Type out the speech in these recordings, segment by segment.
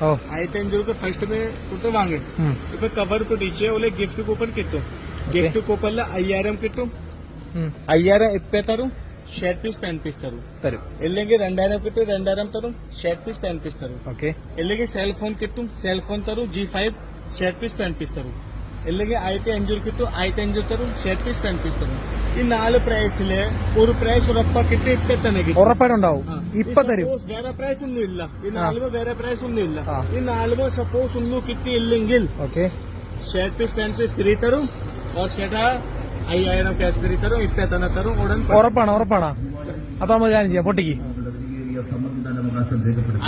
ഓ ആയിരത്തി അഞ്ഞൂറ് രൂപ ഫസ്റ്റ് തൊട്ട് വാങ്ങും ഉം. ഇപ്പൊ കവർ പിടിച്ച് ഓലെ ഗിഫ്റ്റ് കൂപ്പൺ കിട്ടും ഗിഫ്റ്റ് കൂപ്പണിൽ അയ്യായിരം കിട്ടും ഉം. അയ്യായിരം ഇപ്പൊ തരും ഷർട്ട് പീസ് പാന്റ് പീസ് തരും തരും ഇല്ലെങ്കിൽ രണ്ടായിരം കിട്ടും രണ്ടായിരം തരും ഷർട്ട് പീസ് പാന്റ് പീസ് തരും ഓക്കെ ഇല്ലെങ്കിൽ സെൽ ഫോൺ കിട്ടും സെൽ ഫോൺ തരും G five shirt piece pant ഇല്ലെങ്കിൽ ആയിരത്തി അഞ്ഞൂറ് കിട്ടും ആയിരത്തി അഞ്ഞൂറ് തരും ഷർട്ട് പീസ് പാന്റ് പീസ് തരും. ഈ നാല് പ്രൈസിൽ ഒരു പ്രൈസ് ഉറപ്പാക്കിട്ട് ഇപ്പൊ തന്നെ കിട്ടും. ഉറപ്പായിട്ടുണ്ടാവും. ഇപ്പൊ തരും. വേറെ പ്രൈസ് ഒന്നും ഇല്ല. ഈ നാലുമോ വേറെ പ്രൈസ് ഒന്നും ഇല്ല. ഈ നാലുമോ സപ്പോസ് ഒന്നും കിട്ടിയില്ലെങ്കിൽ okay. Shirt piece pant piece three. തരും ചേട്ടാ അയ്യായിരം ക്യാഷ് ത്രീ തരും. ഇപ്പൊ തന്നെ തരും. ഉടൻ ഉറപ്പാണ് ഉറപ്പാണ്. അപ്പൊ നമ്മൾ കാര്യം ചെയ്യാം. പൊട്ടിക്ക്.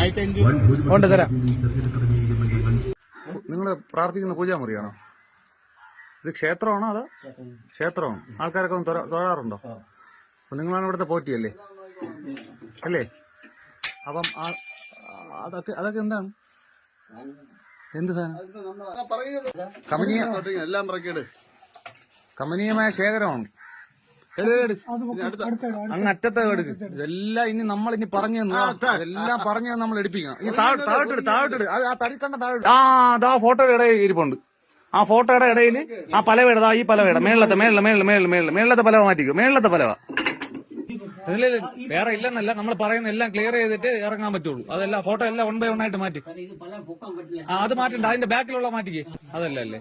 ആയിരത്തി അഞ്ഞൂറ്. ഉണ്ട് തരാം. നിങ്ങൾ പ്രാർത്ഥിക്കുന്ന പൂജാമുറിയാണോ? ഇത് ക്ഷേത്രമാണോ അതോ ക്ഷേത്രമാണോ? ആൾക്കാരൊക്കെ ഒന്ന് തൊഴ- തൊഴാറുണ്ടോ? അപ്പൊ നിങ്ങളാണ് ഇവിടുത്തെ പോറ്റിയല്ലേ? അല്ലേ? അപ്പം ആ- അതൊക്കെ അതൊക്കെ എന്താണ്? എന്ത് സാധനം? കമനീയ എല്ലാം പറക്കേട് കമനീയമായ ശേഖരമാണ്. അങ്ങ് അറ്റത്തെ എടുക്ക്. ഇതെല്ലാം ഇനി നമ്മൾ ഇനി പറഞ്ഞു എല്ലാം പറഞ്ഞു നമ്മൾ എടുപ്പിക്കണം. ഇനി താഴോട്ട് താഴോട്ടിട് ആ തടിക്കണ്ട താഴോട്ട്. ആ അതാ ഫോട്ടോ ഇടയിൽ ഇരിപ്പുണ്ട്. ആ ഫോട്ടോയുടെ ഇടയിൽ ആ പലവ ഇടതാ ഈ പലവ പലവേട മേളത്തെ മേളിലെ മേളിലെ മേളിലെ മേളിലെ. മേളിലത്തെ പലവ മാറ്റിക്കും. മേളിലത്തെ പലവ. വേറെ ഇല്ലെന്നല്ല നമ്മൾ പറയുന്ന എല്ലാം ക്ലിയർ ചെയ്തിട്ട് ഇറങ്ങാൻ പറ്റുള്ളൂ. അതല്ല ഫോട്ടോ എല്ലാം വൺ ബൈ വൺ ആയിട്ട് മാറ്റി. ആ അത് മാറ്റണ്ട. അതിന്റെ ബാക്കിലുള്ള മാറ്റിക്ക്. അതല്ല അല്ലേ?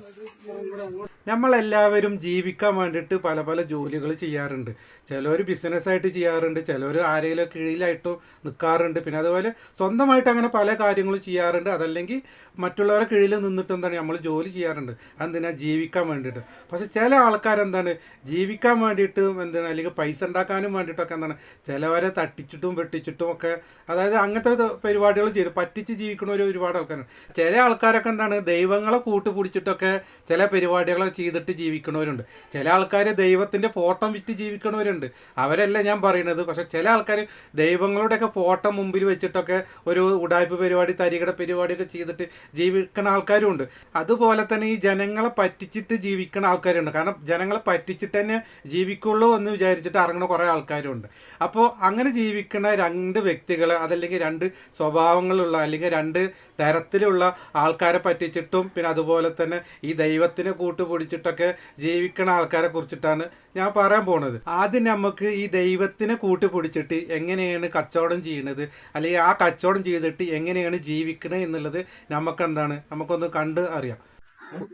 നമ്മളെല്ലാവരും ജീവിക്കാൻ വേണ്ടിയിട്ട് പല പല ജോലികൾ ചെയ്യാറുണ്ട്. ചിലവർ ബിസിനസ്സായിട്ട് ചെയ്യാറുണ്ട് ചിലവർ ആരെങ്കിലും കീഴിലായിട്ടും നിൽക്കാറുണ്ട് പിന്നെ അതുപോലെ സ്വന്തമായിട്ട് അങ്ങനെ പല കാര്യങ്ങളും ചെയ്യാറുണ്ട്. അതല്ലെങ്കിൽ മറ്റുള്ളവരെ കീഴിൽ നിന്നിട്ട് എന്താണ് നമ്മൾ ജോലി ചെയ്യാറുണ്ട്? എന്തിനാ ജീവിക്കാൻ വേണ്ടിയിട്ട്. പക്ഷെ ചില ആൾക്കാരെന്താണ് ജീവിക്കാൻ വേണ്ടിയിട്ട് എന്താണ്? അല്ലെങ്കിൽ പൈസ ഉണ്ടാക്കാനും വേണ്ടിയിട്ടൊക്കെ എന്താണ്? ചിലവരെ തട്ടിച്ചിട്ടും വെട്ടിച്ചിട്ടും ഒക്കെ അതായത് അങ്ങനത്തെ പരിപാടികൾ ചെയ്യും പറ്റിച്ച് ജീവിക്കുന്നവർ ഒരുപാട് ആൾക്കാരുണ്ട്. ചില ആൾക്കാരൊക്കെ എന്താണ്? ദൈവങ്ങളെ കൂട്ടുപിടിച്ചിട്ടൊക്കെ ചില പരിപാടികൾ ചെയ്തിട്ട് ജീവിക്കുന്നവരുണ്ട്. ചില ആൾക്കാർ ദൈവത്തിന്റെ ഫോട്ടോ വിറ്റ് ജീവിക്കുന്നവരുണ്ട്. അവരല്ല ഞാൻ പറയുന്നത് പക്ഷെ ചില ആൾക്കാർ ദൈവങ്ങളുടെയൊക്കെ ഫോട്ടോ മുമ്പിൽ വെച്ചിട്ടൊക്കെ ഒരു ഉടായ്പ പരിപാടി തരികട പരിപാടിയൊക്കെ ചെയ്തിട്ട് ജീവിക്കുന്ന ആൾക്കാരും ഉണ്ട് അതുപോലെ തന്നെ ഈ ജനങ്ങളെ പറ്റിച്ചിട്ട് ജീവിക്കുന്ന ആൾക്കാരുണ്ട്. കാരണം ജനങ്ങളെ പറ്റിച്ചിട്ട് തന്നെ ജീവിക്കുള്ളൂ എന്ന് വിചാരിച്ചിട്ട് ഇറങ്ങുന്ന കുറേ ആൾക്കാരുണ്ട്. അപ്പോൾ അങ്ങനെ ജീവിക്കുന്ന രണ്ട് വ്യക്തികൾ അതല്ലെങ്കിൽ രണ്ട് സ്വഭാവങ്ങളുള്ള അല്ലെങ്കിൽ രണ്ട് തരത്തിലുള്ള ആൾക്കാരെ പറ്റിച്ചിട്ടും പിന്നെ അതുപോലെ തന്നെ ഈ ദൈവത്തിനെ കൂട്ടുപിടിച്ചിട്ടൊക്കെ ജീവിക്കുന്ന ആൾക്കാരെ കുറിച്ചിട്ടാണ് ഞാൻ പറയാൻ പോണത്. ആദ്യം നമുക്ക് ഈ ദൈവത്തിനെ കൂട്ടുപിടിച്ചിട്ട് എങ്ങനെയാണ് കച്ചവടം ചെയ്യണത്? അല്ലെങ്കിൽ ആ കച്ചവടം ചെയ്തിട്ട് എങ്ങനെയാണ് ജീവിക്കണത് എന്നുള്ളത് നമുക്ക് എന്താണ് നമുക്കൊന്ന് കണ്ട് അറിയാം.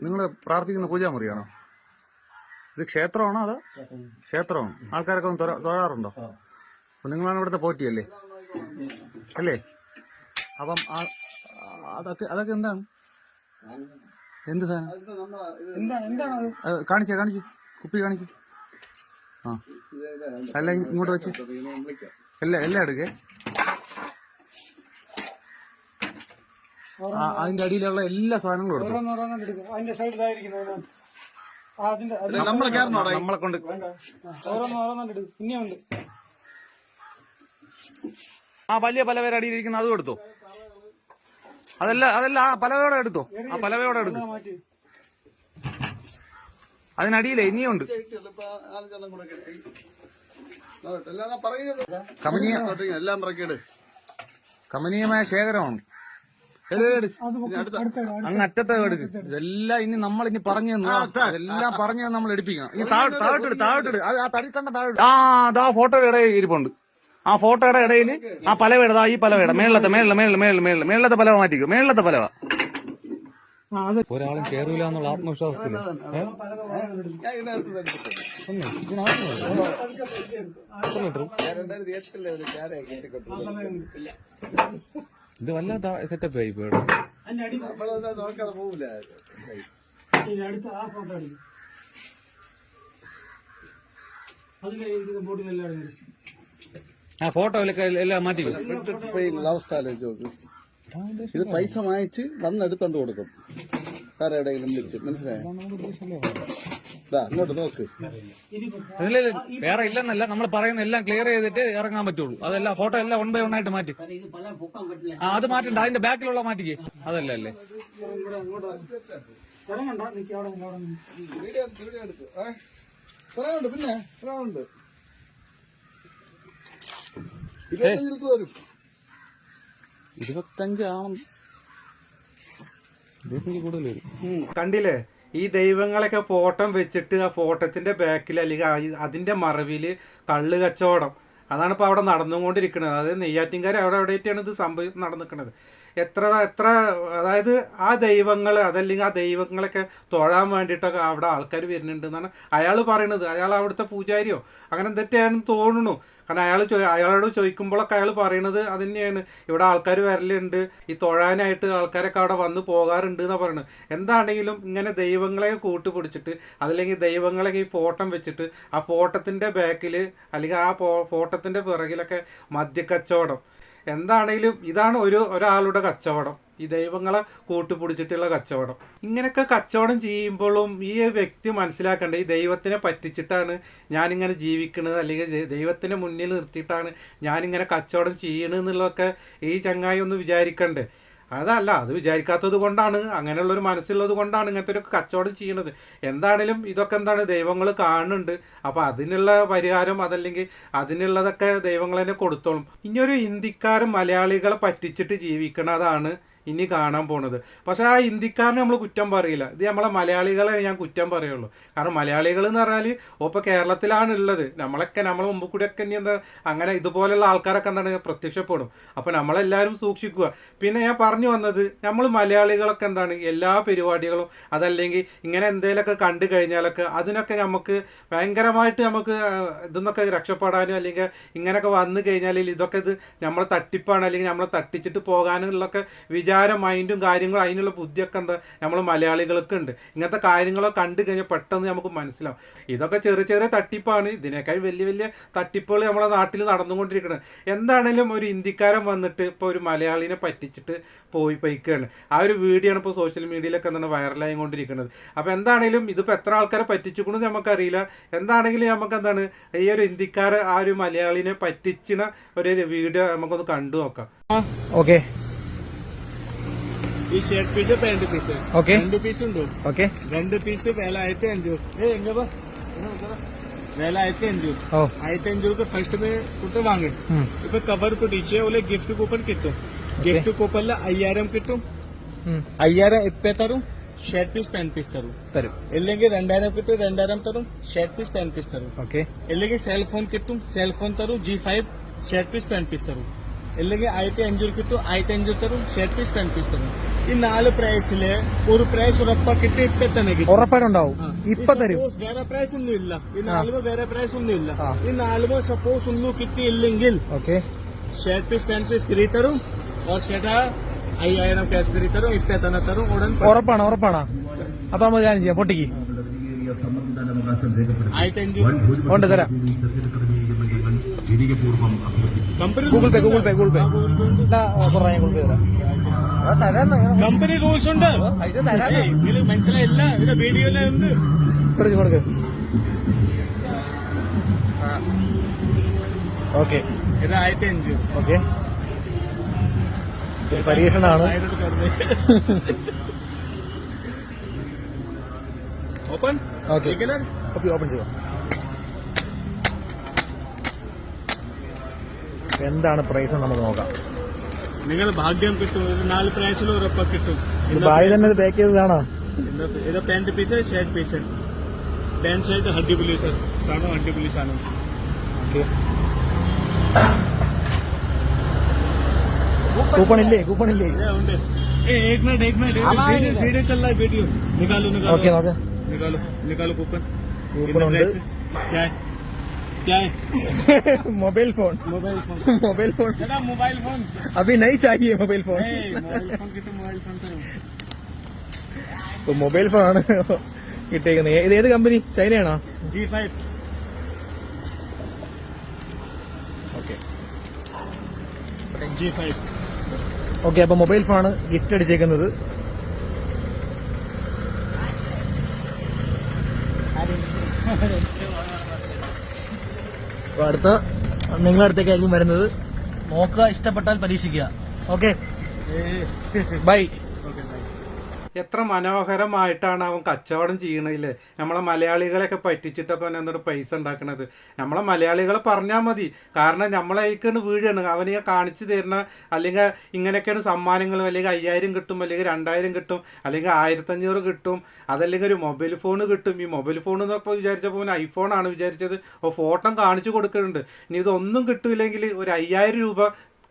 നിങ്ങൾ പ്രാർത്ഥിക്കുന്ന പൂജാമുറിയാണോ ഇത് ക്ഷേത്രമാണോ അതോ ക്ഷേത്രമാണ്? ആൾക്കാരൊക്കെ ഒന്ന് തൊഴ- തൊഴാറുണ്ടോ? അപ്പൊ നിങ്ങളാണ് ഇവിടുത്തെ പോറ്റിയല്ലേ? അല്ലേ? അപ്പം ആ- അതൊക്കെ അതൊക്കെ എന്താണ്? എന്ത് സാധനം? കാണിച്ചേ കാണിച്ച്. കുപ്പി കാണിച്ച്. ആ. അല്ല ഇങ്ങോട്ട് വെച്ച്. എല്ലാം എല്ലാം എടുക്കേ. അതിന്റെ അടിയിലുള്ള എല്ലാ സാധനങ്ങളും എടുത്തു. അതിന്റെ അതിന്റെ നമ്മളെ കയറണോടാ നമ്മളെ കൊണ്ട് ഇനിയുണ്ട് ആ വലിയ പലവേര അടിയിലിരിക്കുന്ന അതും എടുത്തോ. അതല്ല അതല്ല ആ പലവയോടെ എടുത്തോ. ആ പലവയോടെ എടുത്തു. അതിനടിയിലെ ഇനിയുണ്ട് കമനീയ എല്ലാം പറക്കേട് കമനീയമായ ശേഖരമാണ്. അങ്ങ് അറ്റത്തെ എടുക്ക്. ഇതെല്ലാം ഇനി നമ്മൾ ഇനി പറഞ്ഞു എല്ലാം ഇതെല്ലാം പറഞ്ഞു നമ്മൾ എടുപ്പിക്കണം. ഈ താഴോട്ട് താഴോട്ടിട് താഴോട്ടിട് അത് ആ തടിക്കണ്ട താഴോട്ട് ആ അതാ ഫോട്ടോയുടെ ഇടയിൽ ഇരിപ്പുണ്ട്. ആ ഫോട്ടോയുടെ ഇടയിൽ ആ പലവേട ദാ ഈ പലവേട മേളിലത്തെ മേളിലെ മേളിലെ മേളിലെ മേളിലെ മേളിലത്തെ പലവ മാറ്റിക്കും. മേളിലത്തെ പലവ. ഒരാളും കേറൂല എന്നുള്ള ആത്മവിശ്വാസത്തിൽ? ഞാൻ ഇതിനകത്ത് ഇത് വല്ലാത്ത സെറ്റപ്പ് ആയി പോയി നോക്കാതെ പോവില്ല. അടുത്ത ആ ഫോട്ടോ എടുക്കും. ആ ഫോട്ടോ എല്ലാം മാറ്റി അവസ്ഥ ഇത് പൈസ വാങ്ങിച്ച് വന്നെടുത്തോണ്ട് കൊടുക്കും. വേറെ എവിടെയെങ്കിലും വിളിച്ച് മനസ്സിലായോ? ദാ, നോക്ക്. വേറെ ഇല്ലെന്നല്ല നമ്മൾ പറയുന്ന എല്ലാം ക്ലിയർ ചെയ്തിട്ട് ഇറങ്ങാൻ പറ്റുള്ളൂ. അതല്ല ഫോട്ടോ എല്ലാം വൺ ബൈ വൺ ആയിട്ട് മാറ്റി. ആ അത് മാറ്റണ്ട അതിന്റെ ബാക്കിലുള്ള മാറ്റിക്കേ. അതല്ല അല്ലേ? പിന്നെ പറയാനുണ്ട് ഇരുപത്തഞ്ചിലത്ത് വരും ഇരുപത്തഞ്ച് ആണെന്ന്. കൂടുതൽ വരും കണ്ടില്ലേ? ഈ ദൈവങ്ങളൊക്കെ ഫോട്ടോ വെച്ചിട്ട് ആ ഫോട്ടത്തിന്റെ ബാക്കിൽ അല്ലെങ്കിൽ അതിന്റെ മറവിൽ കള്ള് കച്ചവടം. അതാണ് ഇപ്പോൾ അവിടെ നടന്നുകൊണ്ടിരിക്കുന്നത്. അതായത് നെയ്യാറ്റിൻകാർ അവിടെ എവിടെയായിട്ടാണ് ഇത് സംഭവം നടന്നിരിക്കുന്നത്? എത്ര എത്ര അതായത് ആ ദൈവങ്ങൾ അതല്ലെങ്കിൽ ആ ദൈവങ്ങളൊക്കെ തൊഴാൻ വേണ്ടിയിട്ടൊക്കെ അവിടെ ആൾക്കാർ വരുന്നുണ്ട് എന്നാണ് അയാൾ പറയണത്. അയാൾ അവിടുത്തെ പൂജാരിയോ? അങ്ങനെ എന്തൊക്കെയാണെന്ന് തോന്നുന്നു കാരണം അയാൾ ചോ അയാളോട് ചോദിക്കുമ്പോഴൊക്കെ അയാൾ പറയണത് അത് തന്നെയാണ് ഇവിടെ ആൾക്കാർ വരലുണ്ട്. ഈ തൊഴാനായിട്ട് ആൾക്കാരൊക്കെ അവിടെ വന്ന് പോകാറുണ്ട് എന്നാണ് പറയുന്നത് എന്താണെങ്കിലും ഇങ്ങനെ ദൈവങ്ങളെ കൂട്ടുപിടിച്ചിട്ട് അതല്ലെങ്കിൽ ദൈവങ്ങളെ ഈ ഫോട്ടം വെച്ചിട്ട് ആ ഫോട്ടത്തിന്റെ ബാക്കിൽ അല്ലെങ്കിൽ ആ ഫോട്ടത്തിന്റെ പിറകിലൊക്കെ മദ്യക്കച്ചവടം എന്താണെങ്കിലും ഇതാണ് ഒരു ഒരാളുടെ കച്ചവടം. ഈ ദൈവങ്ങളെ കൂട്ടുപിടിച്ചിട്ടുള്ള കച്ചവടം. ഇങ്ങനെയൊക്കെ കച്ചവടം ചെയ്യുമ്പോഴും ഈ വ്യക്തി മനസ്സിലാക്കേണ്ടത് ഈ ദൈവത്തിനെ പറ്റിച്ചിട്ടാണ് ഞാനിങ്ങനെ ജീവിക്കുന്നത് അല്ലെങ്കിൽ ദൈവത്തിനെ മുന്നിൽ നിർത്തിയിട്ടാണ് ഞാനിങ്ങനെ കച്ചവടം ചെയ്യണമെന്നുള്ളതൊക്കെ ഈ ചങ്ങായി ഒന്ന് വിചാരിക്കണ്ടേ. അതല്ല അത് വിചാരിക്കാത്തത് കൊണ്ടാണ്. അങ്ങനെയുള്ളൊരു മനസ്സുള്ളത് കൊണ്ടാണ് ഇങ്ങനത്തെ ഒരു കച്ചവടം ചെയ്യണത്. എന്താണേലും ഇതൊക്കെ എന്താണ് ദൈവങ്ങൾ കാണുന്നുണ്ട്. അപ്പോൾ അതിനുള്ള പരിഹാരം അതല്ലെങ്കിൽ അതിനുള്ളതൊക്കെ ദൈവങ്ങൾ തന്നെ കൊടുത്തോളും. ഇനിയൊരു ഹിന്ദിക്കാരും മലയാളികളെ പറ്റിച്ചിട്ട് ജീവിക്കണതാണ് ഇനി കാണാൻ പോണത്. പക്ഷെ ആ ഹിന്ദിക്കാരനെ നമ്മൾ കുറ്റം പറയില്ല. ഇത് നമ്മളെ മലയാളികളെ ഞാൻ കുറ്റം പറയുള്ളൂ. കാരണം മലയാളികൾ എന്ന് പറഞ്ഞാൽ ഇപ്പോൾ കേരളത്തിലാണ് ഉള്ളത്. നമ്മളൊക്കെ നമ്മളെ മുമ്പ് കൂടിയൊക്കെ ഇനി എന്താ അങ്ങനെ ഇതുപോലെയുള്ള ആൾക്കാരൊക്കെ എന്താണ് പ്രത്യക്ഷപ്പെടും. അപ്പോൾ നമ്മളെല്ലാവരും സൂക്ഷിക്കുക. പിന്നെ ഞാൻ പറഞ്ഞു വന്നത് നമ്മൾ മലയാളികളൊക്കെ എന്താണ് എല്ലാ പരിപാടികളും അതല്ലെങ്കിൽ ഇങ്ങനെ എന്തെങ്കിലുമൊക്കെ കണ്ടു കഴിഞ്ഞാലൊക്കെ അതിനൊക്കെ നമുക്ക് ഭയങ്കരമായിട്ട് നമുക്ക് ഇതൊന്നൊക്കെ രക്ഷപ്പെടാനും അല്ലെങ്കിൽ ഇങ്ങനെയൊക്കെ വന്നു കഴിഞ്ഞാൽ ഇതൊക്കെ ഇത് നമ്മളെ തട്ടിപ്പാണ് അല്ലെങ്കിൽ നമ്മളെ തട്ടിച്ചിട്ട് പോകാനുള്ളൊക്കെ വിചാരം മൈൻഡും കാര്യങ്ങളും അതിനുള്ള ബുദ്ധിയൊക്കെ എന്താ നമ്മൾ മലയാളികൾക്ക് ഉണ്ട് ഇങ്ങനത്തെ കാര്യങ്ങളൊക്കെ കണ്ടു കഴിഞ്ഞാൽ പെട്ടെന്ന് നമുക്ക് മനസ്സിലാവും. ഇതൊക്കെ ചെറിയ ചെറിയ തട്ടിപ്പാണ്. ഇതിനേക്കാൾ വലിയ വലിയ തട്ടിപ്പുകൾ നമ്മളെ നാട്ടിൽ നടന്നുകൊണ്ടിരിക്കുന്നത് എന്താണേലും ഒരു ഇന്ത്യക്കാരൻ വന്നിട്ട് ഇപ്പോൾ ഒരു മലയാളിനെ പറ്റിച്ചിട്ട് പോയി പോയിക്കുകയാണ് ആ ഒരു വീഡിയോ ആണ് ഇപ്പോൾ സോഷ്യൽ മീഡിയയിലൊക്കെ എന്താണ് വൈറലായി കൊണ്ടിരിക്കുന്നത് അപ്പോൾ എന്താണേലും ഇതിപ്പോൾ എത്ര ആൾക്കാരെ പറ്റിച്ചിക്കണമെന്ന് നമുക്കറിയില്ല. എന്താണെങ്കിലും നമുക്ക് എന്താണ് ഈ ഒരു ഇന്ത്യക്കാരെ ആ ഒരു മലയാളിനെ പറ്റിച്ചിന ഒരു വീഡിയോ നമുക്കൊന്ന് കണ്ടു നോക്കാം. ഓക്കെ ഈ shirt piece pant piece okay രണ്ട് പീസ് ഉണ്ടോ? ഓക്കെ രണ്ട് പീസ് വില ആയിരത്തി അഞ്ഞൂറ്. ഏ എങ്ക വാ. ഇങ്ങ് നോക്കടാ. വില ആയിരത്തി അഞ്ഞൂറ്. ഓ. ആയിരത്തി അഞ്ഞൂറ് ഫസ്റ്റ് കുട്ട വാങ്ങി. ഉം. ഇപ്പൊ കവർ പിടിച്ച് ഓലെ ഗിഫ്റ്റ് കൂപ്പൺ കിട്ടും. ഗിഫ്റ്റ് കൂപ്പണിൽ അയ്യായിരം കിട്ടും. ഉം. അയ്യായിരം ഇപ്പേ തരും ഷർട്ട് പീസ് പാന്റ് പീസ് തരും. തരും. ഇല്ലെങ്കിൽ രണ്ടായിരം കിട്ടും രണ്ടായിരം തരും ഷർട്ട് പീസ് പാന്റ് പീസ് തരും. ഓക്കെ ഇല്ലെങ്കിൽ സെൽ ഫോൺ കിട്ടും സെൽ ഫോൺ തരും G five shirt piece pant piece തരും. ഇല്ലെങ്കിൽ ആയിരത്തി അഞ്ഞൂറ് കിട്ടും ആയിരത്തി അഞ്ഞൂറ് തരും ഷർട്ട് പീസ് ടെൻ പീസ് തരും. ഈ നാല് പ്രൈസിൽ ഒരു പ്രൈസ് ഉറപ്പാക്കിട്ട് ഇപ്പൊ തന്നെ കിട്ടും. ഉറപ്പായിട്ടുണ്ടാവും. ഇപ്പൊ തരും. വേറെ പ്രൈസ് ഒന്നും ഇല്ല ഈ നാലുമോ വേറെ പ്രൈസ് ഒന്നും ഇല്ല. ഈ നാലുമോ സപ്പോസ് ഒന്നും കിട്ടിയില്ലെങ്കിൽ okay. Shirt piece pant piece three തരും. ഓർ ചേട്ടാ അയ്യായിരം ക്യാഷ് ത്രീ തരും ഇപ്പൊ തന്നെ തരും. ഉടൻ ഉറപ്പാണ് ഉറപ്പാണ്. അപ്പൊ നമ്മൾ കാര്യം ചെയ്യാം പൊട്ടിക്ക്. ആയിരത്തി അഞ്ഞൂറ്. ഉണ്ട് തരാം. Google Pay Google Pay Google Pay. ഇതാ, കുറേ ഗൂഗിൾ പേ തരാം. കമ്പനി റൂൾസ് ഉണ്ട്. പൈസ തരാം. ഏയ്, ഇതിൽ മനസ്സിലായില്ല ഇത് വീഡിയോയിലെ കൊടുക്ക് കൊടുക്ക് ഓക്കെ. ഇത് ആയിരത്തി അഞ്ഞൂറ് okay പരീക്ഷണാണ്. Open okay. Okay open ചെയ്യാം. എന്താണ് പ്രൈസ് നമുക്ക് നോക്കാം നിങ്ങൾ ഭാഗ്യം കിട്ടും ഇത് നാല് പ്രൈസിൽ ഉറപ്പ കിട്ടും ഇത് ബായി തന്നെ ഇത് പാക്ക് ചെയ്തതാണോ ഇന്നത്തെ- ഇത് pant piece shirt piece pant shirt ഹഡ്ഡി പുലി സർ സാധനം ഹഡ്ഡി പുലി സാധനം ഓക്കെ കൂപ്പൺ ഇല്ലേ കൂപ്പൺ ഇല്ലേ ये ഉണ്ട് ए एक मिनट एक मिनट वीडियो वीडियो चल रहा है वीडियो निकालो निकालो ഓക്കെ നോക്ക് निकालो निकालो कूपन കൂപ്പൺ ഉണ്ട് क्या है क्या है mobile phone mobile phone mobile phone दादा मोबाइल फोन अभी नहीं चाहिए मोबाइल फोन ए मोबाइल फोन कितने मोबाइल फोन करो ഇപ്പൊ മൊബൈൽ ഫോൺ ആണ് കിട്ടിയേക്കുന്നത് ഇത് ഏത് company ചൈനയാണോ G five okay G five okay അപ്പൊ മൊബൈൽ ഫോൺ ഗിഫ്റ്റ് അടിച്ചേക്കുന്നത് അപ്പൊ അടുത്ത നിങ്ങളുടെ അടുത്തേക്കായിരിക്കും വരുന്നത്. നോക്കുക ഇഷ്ടപ്പെട്ടാൽ പരീക്ഷിക്കുക. ഓക്കെ? ബൈ എത്ര മനോഹരമായിട്ടാണ് അവൻ കച്ചവടം ചെയ്യണില്ലേ നമ്മളെ മലയാളികളെയൊക്കെ പറ്റിച്ചിട്ടൊക്കെ അവൻ എന്നോട് പൈസ ഉണ്ടാക്കണത്. നമ്മളെ മലയാളികളെ പറഞ്ഞാൽ മതി. കാരണം നമ്മളേക്കാണ് വീഴാണ്. അവനെ കാണിച്ചു തരുന്ന അല്ലെങ്കിൽ ഇങ്ങനെയൊക്കെയാണ് സമ്മാനങ്ങൾ. അല്ലെങ്കിൽ അയ്യായിരം കിട്ടും അല്ലെങ്കിൽ രണ്ടായിരം കിട്ടും അല്ലെങ്കിൽ ആയിരത്തഞ്ഞൂറ് കിട്ടും അതല്ലെങ്കിൽ ഒരു മൊബൈൽ ഫോൺ കിട്ടും. ഈ മൊബൈൽ ഫോൺ എന്നൊക്കെ വിചാരിച്ചപ്പോൾ ഐഫോണാണ് വിചാരിച്ചത്. ഓ ഫോട്ടോ കാണിച്ചു കൊടുക്കുന്നുണ്ട്. ഇനി ഇതൊന്നും കിട്ടില്ലെങ്കിൽ ഒരു അയ്യായിരം രൂപ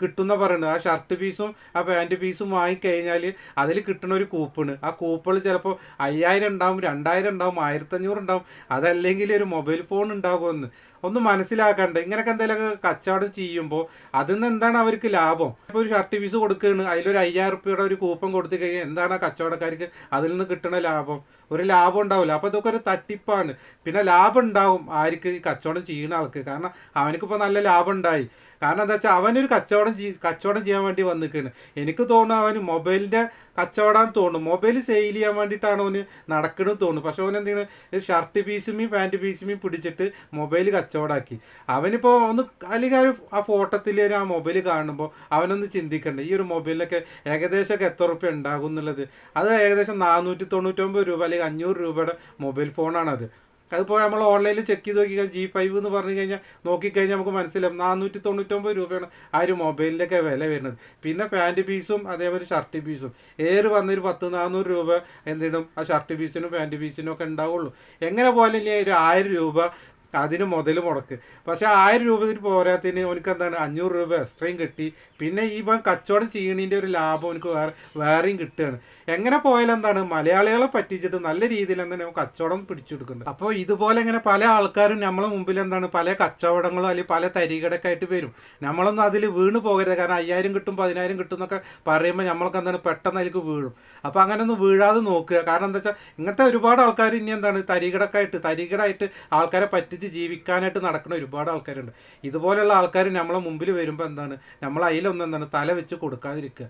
കിട്ടുന്ന പറയുന്നത്. ആ ഷർട്ട് പീസും ആ പാന്റ് പീസും വാങ്ങിക്കഴിഞ്ഞാൽ അതിൽ കിട്ടുന്ന ഒരു കൂപ്പണ് ആ കൂപ്പണിൽ ചിലപ്പോൾ അയ്യായിരം ഉണ്ടാവും രണ്ടായിരം ഉണ്ടാവും ആയിരത്തഞ്ഞൂറ് ഉണ്ടാവും. അതല്ലെങ്കിൽ ഒരു മൊബൈൽ ഫോൺ ഉണ്ടാകുമെന്ന്. ഒന്ന് മനസ്സിലാക്കണ്ട ഇങ്ങനെയൊക്കെ എന്തെങ്കിലുമൊക്കെ കച്ചവടം ചെയ്യുമ്പോൾ അതിൽ നിന്ന് എന്താണ് അവർക്ക് ലാഭം? ഇപ്പോൾ ഒരു ഷർട്ട് പീസ് കൊടുക്കുകയാണ് അതിലൊരു അയ്യായിരം റുപ്യയുടെ ഒരു കൂപ്പൺ കൊടുത്തു കഴിഞ്ഞാൽ എന്താണ് ആ കച്ചവടക്കാർക്ക് അതിൽ നിന്ന് കിട്ടുന്ന ലാഭം? ഒരു ലാഭം ഉണ്ടാവില്ല. അപ്പോൾ ഇതൊക്കെ ഒരു തട്ടിപ്പാണ്. പിന്നെ ലാഭം ഉണ്ടാവും ആർക്ക് കച്ചവടം ചെയ്യുന്ന ആൾക്ക്. കാരണം അവനക്കിപ്പോൾ നല്ല ലാഭം ഉണ്ടായി. കാരണം എന്താ വെച്ചാൽ അവനൊരു കച്ചവടം കച്ചവടം ചെയ്യാൻ വേണ്ടി വന്നിരിക്കുകയാണ് എനിക്ക് തോന്നുന്നു അവന് മൊബൈലിന്റെ കച്ചവടം തോന്നും മൊബൈൽ സെയിൽ ചെയ്യാൻ വേണ്ടിയിട്ടാണ് അവന് നടക്കണമെന്ന് തോന്നുന്നു. പക്ഷെ അവൻ എന്തെങ്കിലും ഷർട്ട് പീസുമേയും പാന്റ് പീസുമേയും പിടിച്ചിട്ട് മൊബൈൽ കച്ചവടമാക്കി അവനിപ്പോൾ ഒന്ന് അല്ലെങ്കിൽ ആ ഫോട്ടത്തിൽ ആ മൊബൈൽ കാണുമ്പോൾ അവനൊന്ന് ചിന്തിക്കണ്ട ഈ ഒരു മൊബൈലിലൊക്കെ ഏകദേശമൊക്കെ എത്ര റുപ്യ ഉണ്ടാകും എന്നുള്ളത്. അത് ഏകദേശം നാനൂറ്റി തൊണ്ണൂറ്റൊമ്പത് രൂപ അല്ലെങ്കിൽ അഞ്ഞൂറ് രൂപയുടെ മൊബൈൽ ഫോണാണത് അതിപ്പോൾ നമ്മൾ ഓൺലൈനിൽ ചെക്ക് ചെയ്ത് നോക്കിക്കഴിഞ്ഞാൽ ജി ഫൈവ് എന്ന് പറഞ്ഞു കഴിഞ്ഞാൽ നോക്കിക്കഴിഞ്ഞാൽ നമുക്ക് മനസ്സിലാവും. നാനൂറ്റി തൊണ്ണൂറ്റൊമ്പത് രൂപയാണ് ആ ഒരു മൊബൈലിന്റെയൊക്കെ വില വരുന്നത്. പിന്നെ പാന്റ് പീസും അതേപോലെ ഷർട്ട് പീസും ഏറ് വന്നൊരു പത്ത് നാനൂറ് രൂപ എന്തിനും ആ ഷർട്ട് പീസിനും പാന്റ് പീസിനും ഒക്കെ ഉണ്ടാവുള്ളൂ. എങ്ങനെ പോലെ ഇനി ഒരു ആയിരം രൂപ അതിന് മുതൽ മുടക്ക്. പക്ഷേ ആയിരം രൂപ ഇതിന് പോരാത്തതിന് അവനക്ക് എന്താണ് അഞ്ഞൂറ് രൂപ എക്സ്ട്രയും കിട്ടി. പിന്നെ ഈ ഇവൻ കച്ചവടം ചെയ്യണതിന്റെ ഒരു ലാഭം അവനക്ക് വേറെ വേറെയും കിട്ടുകയാണ്. എങ്ങനെ പോയാലും എന്താണ്? മലയാളികളെ പറ്റിച്ചിട്ട് നല്ല രീതിയിൽ എന്താണ് കച്ചവടം പിടിച്ചെടുക്കുന്നുണ്ട്. അപ്പോൾ ഇതുപോലെ ഇങ്ങനെ പല ആൾക്കാരും നമ്മളെ മുമ്പിൽ എന്താണ്? പല കച്ചവടങ്ങളും അല്ലെങ്കിൽ പല തരികടൊക്കെ ആയിട്ട് വരും. നമ്മളൊന്നും അതിൽ വീണ് പോകരുത്. കാരണം അയ്യായിരം കിട്ടും പതിനായിരം കിട്ടും എന്നൊക്കെ പറയുമ്പോൾ നമ്മൾക്ക് എന്താണ്? പെട്ടെന്ന് അതിലേക്ക് വീഴും. അപ്പോൾ അങ്ങനെ ഒന്ന് വീഴാതെ നോക്കുക. കാരണം എന്താ വെച്ചാൽ ഇങ്ങനത്തെ ഒരുപാട് ആൾക്കാർ ഇനി എന്താണ്? തരികടക്കായിട്ട് തരികടായിട്ട് ആൾക്കാരെ പറ്റിച്ച് ജീവിക്കാനായിട്ട് നടക്കുന്ന ഒരുപാട് ആൾക്കാരുണ്ട്. ഇതുപോലെയുള്ള ആൾക്കാർ നമ്മളെ മുമ്പിൽ വരുമ്പോൾ എന്താണ്? നമ്മൾ അതിലൊന്നും എന്താണ്? തല വെച്ച് കൊടുക്കാതിരിക്കുക.